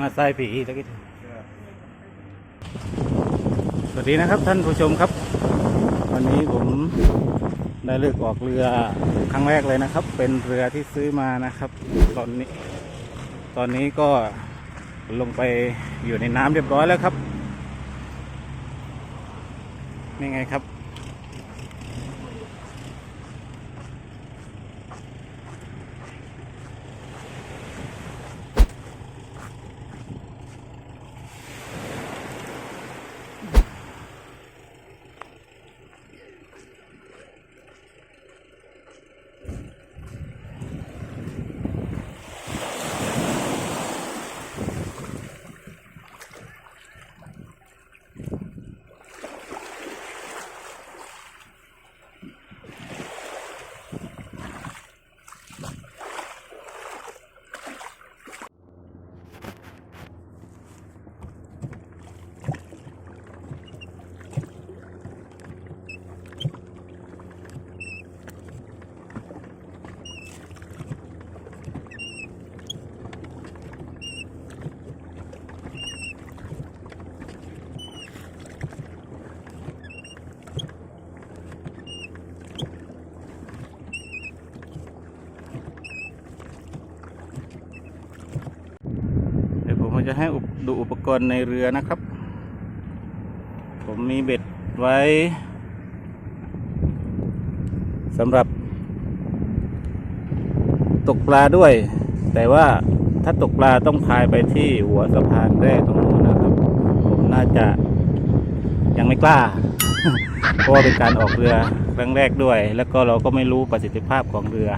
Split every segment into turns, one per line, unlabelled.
มาใส่ผีตะกี้สวัสดีนะครับท่านผู้ชมครับ วันนี้ผมได้เลือกออกเรือครั้งแรกเลยนะครับ เป็นเรือที่ซื้อมานะครับ ตอนนี้ ตอนนี้ก็ลงไปอยู่ในน้ำเรียบร้อยแล้วครับนี่ไงครับ จะให้ดูอุปกรณ์ในเรือนะครับ ผมมีเบ็ดไว้สำหรับ ตกปลาด้วย แต่ว่าถ้าตกปลาต้องพายไปที่หัวสะพานแรกตรงนู้นนะครับ ผมน่าจะยังไม่กล้า เพราะว่าเป็นการออกเรือครั้งแรกด้วย แล้วก็เราก็ไม่รู้ประสิทธิภาพของเรือ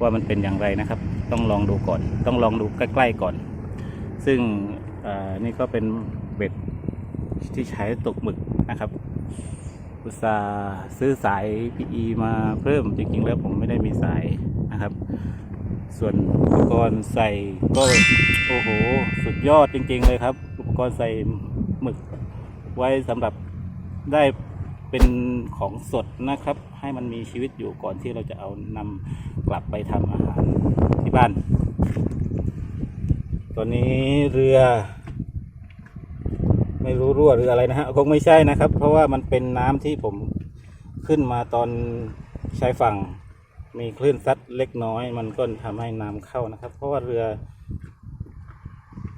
ว่ามันเป็นอย่างไรนะครับ ต้องลองดูก่อน ต้องลองดูใกล้ ๆก่อน ซึ่งนี่ก็เป็นเบ็ดที่ใช้ตกหมึกนะครับอุตสาห์ซื้อสาย PE มาเพิ่มจริงๆแล้วผมไม่ได้มีสายนะครับ ส่วนอุปกรณ์ใส่ก็โอ้โห สุดยอดจริง ๆ เลยครับ อุปกรณ์ใส่หมึกไว้สำหรับได้เป็นของสดนะครับ ให้มันมีชีวิตอยู่ก่อนที่เราจะเอานำกลับไปทำอาหารที่บ้าน อนนี้เรือ ไม่รู้รั่วหรืออะไรนะฮะคงไม่ใช่นะครับ เพราะว่ามันเป็นน้ำที่ผมขึ้นมาตอนชายฝั่ง มีคลื่นซัดเล็กน้อย มันก็ทำให้น้ำเข้านะครับ เพราะว่าเรือ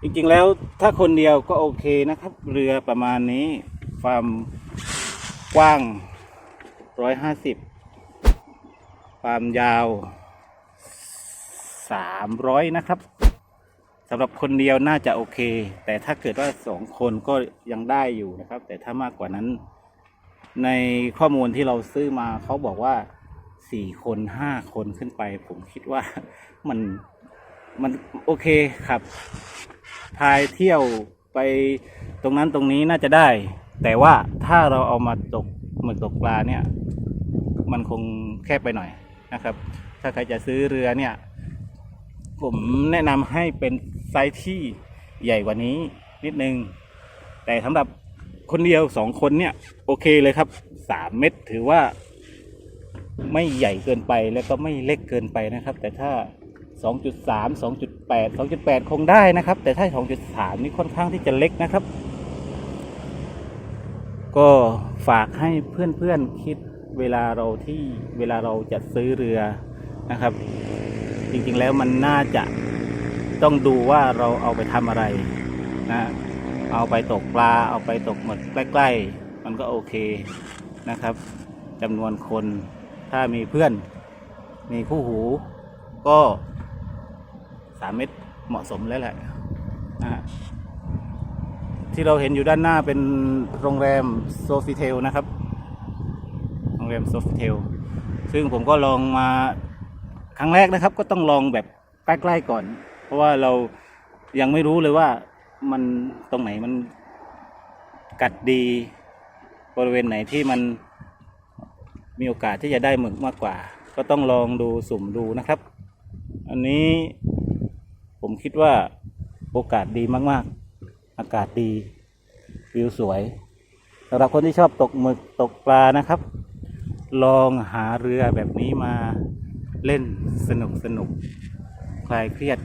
จริงๆแล้วถ้าคนเดียวก็โอเคนะครับ เรือประมาณนี้ความกว้างร้อยห้าสิบความยาวสามร้อยนะครับ สำหรับคนเดียวน่าจะโอเค แต่ถ้าเกิดว่าสองคนก็ยังได้อยู่นะครับ แต่ถ้ามากกว่านั้น ในข้อมูลที่เราซื้อมาเขาบอกว่าสี่คนห้าคนขึ้นไป ผมคิดว่ามันมันโอเคครับพายเที่ยวไปตรงนั้นตรงนี้น่าจะได้ แต่ว่าถ้าเราเอามาตกหมึกตกปลาเนี่ย มันคงแคบไปหน่อยนะครับ ถ้าใครจะซื้อเรือเนี่ย ผมแนะนำให้เป็นไซส์ที่ใหญ่กว่านี้นิดนึง แต่สำหรับคนเดียวสองคนเนี่ย โอเคเลยครับสามเมตรถือว่า ไม่ใหญ่เกินไปแล้วก็ไม่เล็กเกินไปนะครับ แต่ถ้า 2.3 2.8 2.8 คงได้นะครับ แต่ถ้า 2.3 นี่ค่อนข้างที่จะเล็กนะครับ ก็ฝากให้เพื่อนๆคิดเวลาเราที่เวลาเราจะซื้อเรือนะครับ จริงๆแล้วมันน่าจะต้องดูว่าเราเอาไปทำอะไรนะเอาไปตกปลาเอาไปตกหมึกใกล้ ๆ มันก็โอเคนะครับจำนวนคนถ้ามีเพื่อนมีคู่หูก็สามเมตรเหมาะสมแล้วแหละนะฮะที่เราเห็นอยู่ด้านหน้าเป็นโรงแรมโซฟิเทลนะครับ โรงแรมโซฟิเทลซึ่งผมก็ลองมา ครั้งแรกนะครับก็ต้องลองแบบใกล้ๆก่อน เพราะว่าเรายังไม่รู้เลยว่ามันตรงไหนมันกัดดี บริเวณไหนที่มันมีโอกาสที่จะได้หมึกมากกว่า ก็ต้องลองดูสุ่มดูนะครับ อันนี้ผมคิดว่าโอกาสดีมากๆ อากาศดี วิวสวยสำหรับคนที่ชอบตกหมึกตกปลานะครับ ลองหาเรือแบบนี้มา เล่นสนุกสนุกคลายเครียด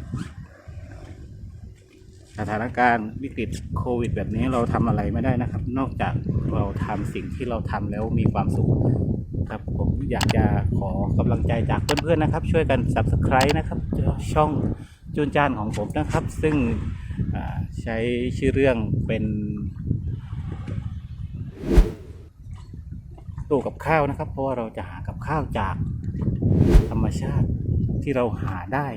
สถานการณ์วิกฤตโควิด แบบนี้เราทำอะไรไม่ได้นะครับ นอกจากเราทำสิ่งที่เราทำแล้วมีความสุขครับผมอยากจะขอกำลังใจจากเพื่อนๆนะครับ ช่วยกัน subscribe นะครับช่องจูนจานของผมนะครับ ซึ่งใช้ชื่อเรื่องเป็นตู้กับข้าวนะครับ เพราะว่าเราจะหากับข้าวจาก ธรรมชาติที่เราหาได้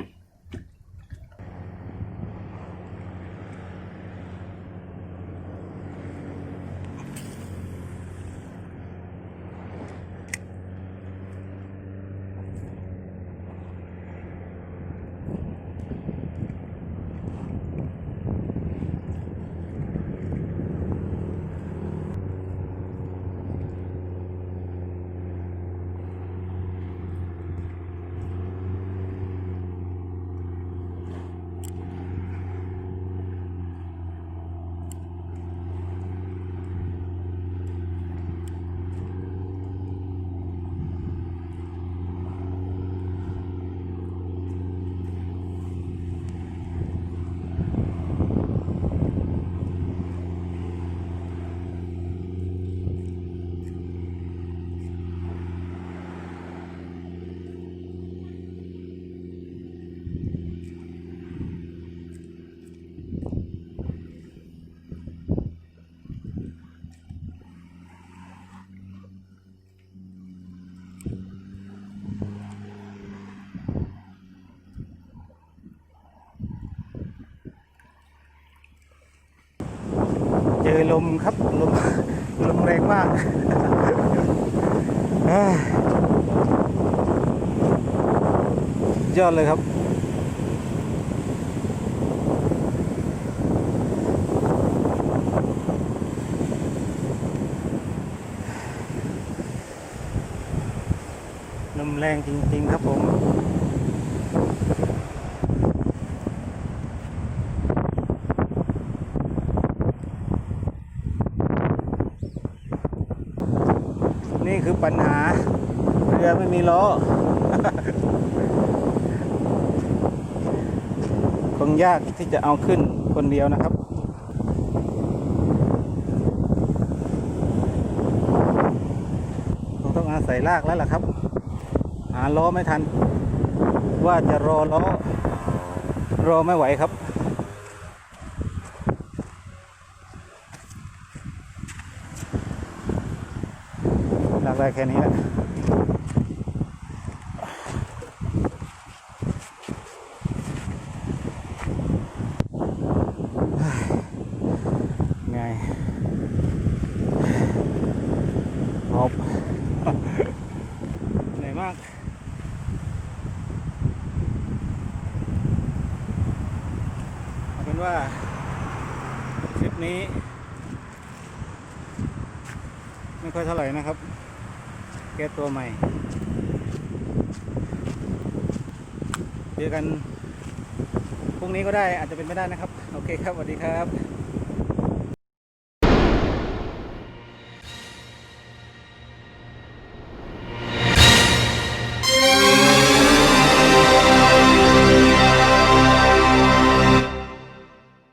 จอลมครับลมลมแรงมากเยยอดเลยครับ ลมแรงจริง ๆ ครับผม คือปัญหา เรือไม่มีล้อ คงยากที่จะเอาขึ้นคนเดียวนะครับคงต้องอาศัยลากแล้วล่ะครับ หาล้อไม่ทัน ว่าจะรอล้อ รอไม่ไหวครับ ลาก ได้แค่นี้แหละไงหอบเหนื่อยมากเอาเป็นว่าคลิปนี้ไม่ค่อยเท่าไหร่นะครับ แก้ตัวใหม่เจอกันพรุ่งนี้ก็ได้อาจจะเป็นไม่ได้นะครับ โอเคครับสวัสดีครับ